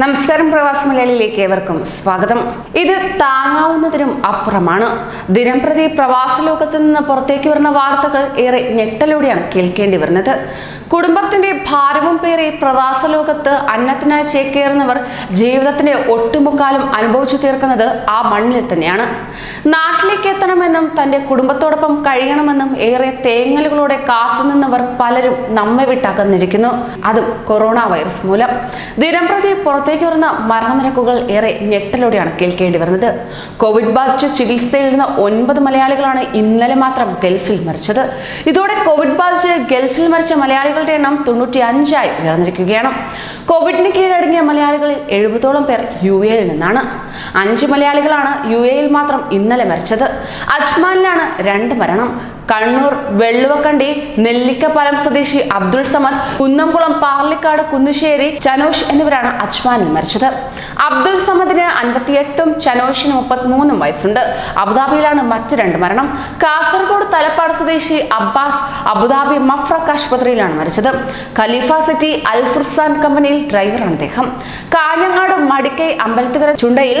നമസ്കാരം പ്രവാസി മലയാളിയിലേക്ക് ഏവർക്കും സ്വാഗതം. ഇത് താങ്ങാവുന്നതിനും അപ്പുറമാണ്. ദിനംപ്രതി പ്രവാസ ലോകത്ത് നിന്ന് പുറത്തേക്ക് വരുന്ന വാർത്തകൾ ഏറെ ഞെട്ടലോടെയാണ് കേൾക്കേണ്ടി വരുന്നത്. കുടുംബത്തിന്റെ ഭാരവും പേറി പ്രവാസ ലോകത്ത് അന്നത്തിനായി ചേക്കേറുന്നവർ ജീവിതത്തിന്റെ ഒട്ടുമുക്കാലും അനുഭവിച്ചു തീർക്കുന്നത് ആ മണ്ണിൽ തന്നെയാണ്. നാട്ടിലേക്ക് എത്തണമെന്നും തന്റെ കുടുംബത്തോടൊപ്പം കഴിയണമെന്നും ഏറെ തേങ്ങലുകളോടെ കാത്തുനിന്നവർ പലരും നമ്മെ വിട്ടകന്നിരിക്കുന്നു. അതും കൊറോണ വൈറസ് മൂലം. ദിനംപ്രതി പുറത്തേക്ക് വരുന്ന മരണനിരക്കുകൾ ഏറെ ഞെട്ടലോടെയാണ് കേൾക്കേണ്ടി വരുന്നത്. കോവിഡ് ബാധിച്ച് ചികിത്സയിലിരുന്ന ഒൻപത് മലയാളികളാണ് ഇന്നലെ മാത്രം ഗൾഫിൽ മരിച്ചത്. ഇതോടെ കോവിഡ് ബാധിച്ച് ഗൾഫിൽ മരിച്ച മലയാളികളുടെ എണ്ണം തൊണ്ണൂറ്റി അഞ്ചായി ഉയർന്നിരിക്കുകയാണ്. കോവിഡിന് കീഴടങ്ങിയ മലയാളികളിൽ എഴുപതോളം പേർ യു എയിൽ നിന്നാണ്. അഞ്ച് മലയാളികളാണ് യു എയിൽ മാത്രം ഇന്നലെ മരിച്ചത്. അജ്മാനിലാണ് രണ്ട് മരണം. കണ്ണൂർ വെള്ളുവക്കണ്ടി നെല്ലിക്കപ്പാലം സ്വദേശി അബ്ദുൾ സമദ് കുന്നംകുളം പാർലിക്കാട് കുന്നുശ്ശേരി ചനോഷ് എന്നിവരാണ് അജ്മാനിൽ മരിച്ചത്. അബ്ദുൾ സമദിന് അൻപത്തിയെട്ടും ചനോഷിന് മുപ്പത്തിമൂന്നും വയസ്സുണ്ട്. അബുദാബിയിലാണ് മറ്റ് രണ്ട് മരണം. കാസർഗോഡ് തലപ്പാട് സ്വദേശി അബ്ബാസ് അബുദാബി മഫ്രക് ആശുപത്രിയിലാണ് മരിച്ചത്. ഖലീഫ സിറ്റി അൽ ഫുർസാൻ കമ്പനിയിൽ ഡ്രൈവറാണ് അദ്ദേഹം കാഞ്ഞങ്ങാട് മടിക്കൈ അമ്പലത്തുകര ചുണ്ടയിൽ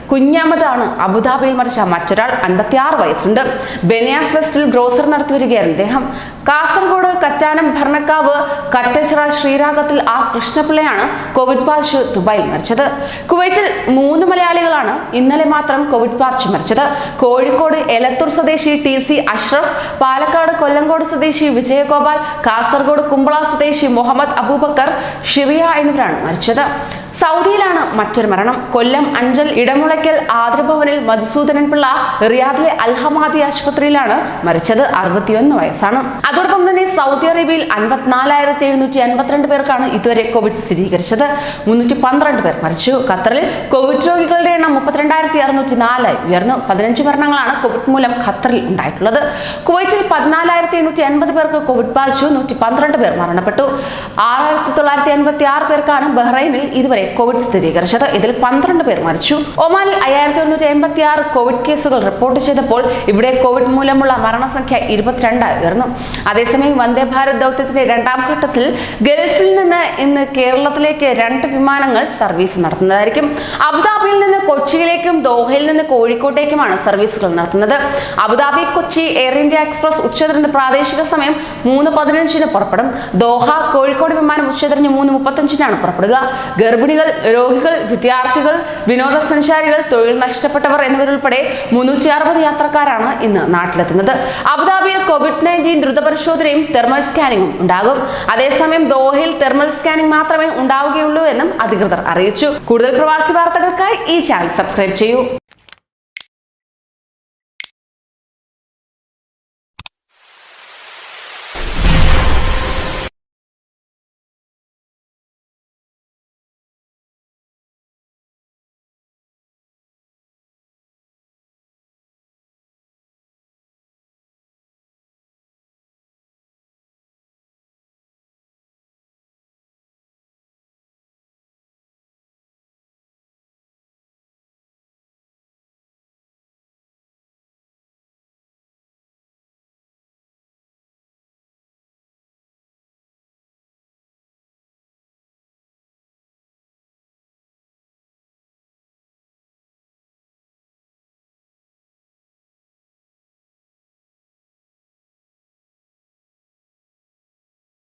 കുഞ്ഞാമതാണ് അബുദാബിയിൽ മരിച്ച മറ്റൊരാൾ അൻപത്തിയാറ് വയസ്സുണ്ട്. ബെനിയാസ് വെസ്റ്റിൽ ഗ്രോസർ നടത്തി വരികയായിരുന്നു അദ്ദേഹം കാസർഗോഡ് കറ്റാനം ഭരണക്കാവ് കറ്റച്ചിറ ശ്രീരാഗത്തിൽ ആർ കൃഷ്ണപിള്ളയാണ് കോവിഡ് ബാധിച്ച് ദുബായിൽ മരിച്ചത്. കുവൈറ്റിൽ മൂന്ന് മലയാളികളാണ് ഇന്നലെ മാത്രം കോവിഡ് ബാധിച്ച് മരിച്ചത്. കോഴിക്കോട് എലത്തൂർ സ്വദേശി ടി സി അഷ്റഫ് പാലക്കാട് കൊല്ലങ്കോട് സ്വദേശി വിജയഗോപാൽ കാസർഗോഡ് കുമ്പള സ്വദേശി മുഹമ്മദ് അബൂബക്കർ ഷിറിയ എന്നിവരാണ് മരിച്ചത്. സൗദിയിലാണ് മറ്റൊരു മരണം. കൊല്ലം അഞ്ചൽ ഇടമുളയ്ക്കൽ ആതിരഭവനിൽ മധുസൂദനൻ പിള്ള റിയാദിലെ അൽഹമാദി ആശുപത്രിയിലാണ് മരിച്ചത്. അറുപത്തിയൊന്ന് വയസ്സാണ്. അതോടൊപ്പം തന്നെ സൗദി അറേബ്യയിൽ അൻപത്തിനാലായിരത്തി എഴുന്നൂറ്റി അൻപത്തിരണ്ട് പേർക്കാണ് ഇതുവരെ കോവിഡ് സ്ഥിരീകരിച്ചത്. മുന്നൂറ്റി പന്ത്രണ്ട് പേർ മരിച്ചു. ഖത്തറിൽ കോവിഡ് രോഗികളുടെ എണ്ണം മുപ്പത്തിരണ്ടായിരത്തി അറുന്നൂറ്റി നാലായി ഉയർന്നു. പതിനഞ്ച് മരണങ്ങളാണ് കോവിഡ് മൂലം ഖത്തറിൽ ഉണ്ടായിട്ടുള്ളത്. കുവൈറ്റിൽ പതിനാലായിരത്തി എണ്ണൂറ്റി അൻപത് പേർക്ക് കോവിഡ് ബാധിച്ചു. നൂറ്റി പന്ത്രണ്ട് പേർ മരണപ്പെട്ടു. ആറായിരത്തി തൊള്ളായിരത്തി അൻപത്തി ആറ് പേർക്കാണ് ബഹ്റൈനിൽ ഇതുവരെ കോവിഡ് സ്ഥിരീകരിച്ചത്. ഇതിൽ പന്ത്രണ്ട് പേർ മരിച്ചു. ഒമാനിൽ അയ്യായിരത്തി എഴുന്നൂറ്റി എൺപത്തി ആറ് കോവിഡ് കേസുകൾ റിപ്പോർട്ട് ചെയ്തപ്പോൾ ഇവിടെ കോവിഡ് മൂലമുള്ള മരണസംഖ്യ ഇരുപത്തിരണ്ടായി ഉയർന്നു. അതേസമയം വന്ദേ ഭാരത് ദൗത്യത്തിന്റെ രണ്ടാം ഘട്ടത്തിൽ ഗൾഫിൽ നിന്ന് ഇന്ന് കേരളത്തിലേക്ക് രണ്ട് വിമാനങ്ങൾ സർവീസ് നടത്തുന്നതായിരിക്കും. അബുദാബിയിൽ നിന്ന് കൊച്ചിയിലേക്കും ദോഹയിൽ നിന്ന് കോഴിക്കോട്ടേക്കുമാണ് സർവീസുകൾ നടത്തുന്നത്. Abu Dhabi Kochi Air India Express ഉച്ചതിരിഞ്ഞ് പ്രാദേശിക സമയം മൂന്ന് പതിനഞ്ചിന് പുറപ്പെടും. ദോഹ കോഴിക്കോട് വിമാനം ഉച്ചതിരിഞ്ഞ് മൂന്ന് മുപ്പത്തഞ്ചിനാണ് പുറപ്പെടുക. ഗർഭിണികൾ രോഗികൾ വിദ്യാർത്ഥികൾ വിനോദസഞ്ചാരികൾ തൊഴിൽ നഷ്ടപ്പെട്ടവർ എന്നിവരുൾപ്പെടെ മുന്നൂറ്റി അറുപത് യാത്രക്കാരാണ് ഇന്ന് നാട്ടിലെത്തുന്നത്. അബുദാബിയിൽ കോവിഡ് നയന്റീൻ ദ്രുതപരിശോധനയും തെർമൽ സ്കാനിങ്ങും ഉണ്ടാകും. അതേസമയം ദോഹയിൽ തെർമൽ സ്കാനിംഗ് മാത്രമേ ഉണ്ടാവുകയുള്ളൂ എന്നും അധികൃതർ അറിയിച്ചു. കൂടുതൽ പ്രവാസി വാർത്തകൾക്കായി ഈ ചാനൽ സബ്സ്ക്രൈബ് ചെയ്യൂ.